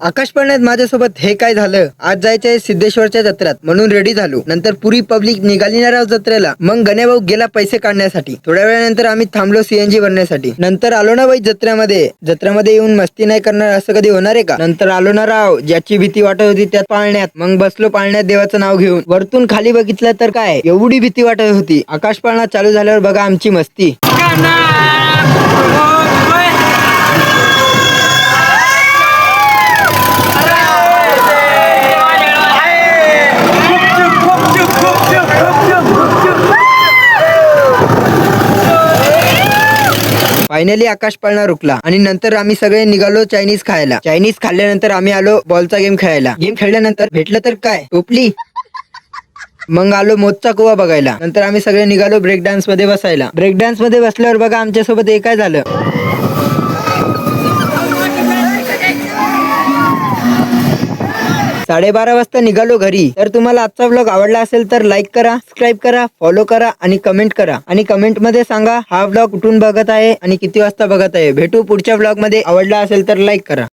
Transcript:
आकाश पाळण्यात माझ्यासोबत हे काय झालं? आज जायचं आहे सिद्धेश्वरच्या जत्रात. म्हणून रेडी झालो. नंतर पुरी पब्लिक निघाली ना राव जत्रेला. मग गण्याभाऊ गेला पैसे काढण्यासाठी. थोड्या वेळानंतर आम्ही थांबलो सीएनजी भरण्यासाठी. नंतर आलो ना बाई जत्रेमध्ये. जत्रेमध्ये येऊन मस्ती नाही करणार असं कधी होणार आहे का? नंतर आलो ना राव ज्याची भीती वाटत होती त्यात पाळण्यात. मग बसलो पाळण्यात देवाचं नाव घेऊन. वरतून खाली बघितलं तर काय? एवढी भीती वाटत होती. आकाश पाळणा चालू झाल्यावर बघा आमची मस्ती. फायनली आकाश पाळणा रुकला आणि नंतर आम्ही सगळे निघालो चायनीज खायला. चायनीज खाल्ल्यानंतर आम्ही आलो बॉलचा गेम खेळायला. गेम खेळल्यानंतर भेटलं तर काय? टोपली? मग आलो मोजचा कुवा बघायला. नंतर आम्ही सगळे निघालो ब्रेक डान्समध्ये बसायला. ब्रेक डान्समध्ये बसल्यावर बघा आमच्यासोबत हे काय झालं? साडेबारा वाजता निघालो घरी. तर तुम्हाला आजचा व्लॉग आवडला असेल तर लाईक करा सबस्क्राईब करा फॉलो करा आणि कमेंट करा. आणि कमेंटमध्ये सांगा हा व्लॉग कुठून बघत आहे आणि किती वाजता बघत आहे. भेटू पुढच्या व्लॉगमध्ये. आवडला असेल तर लाईक करा.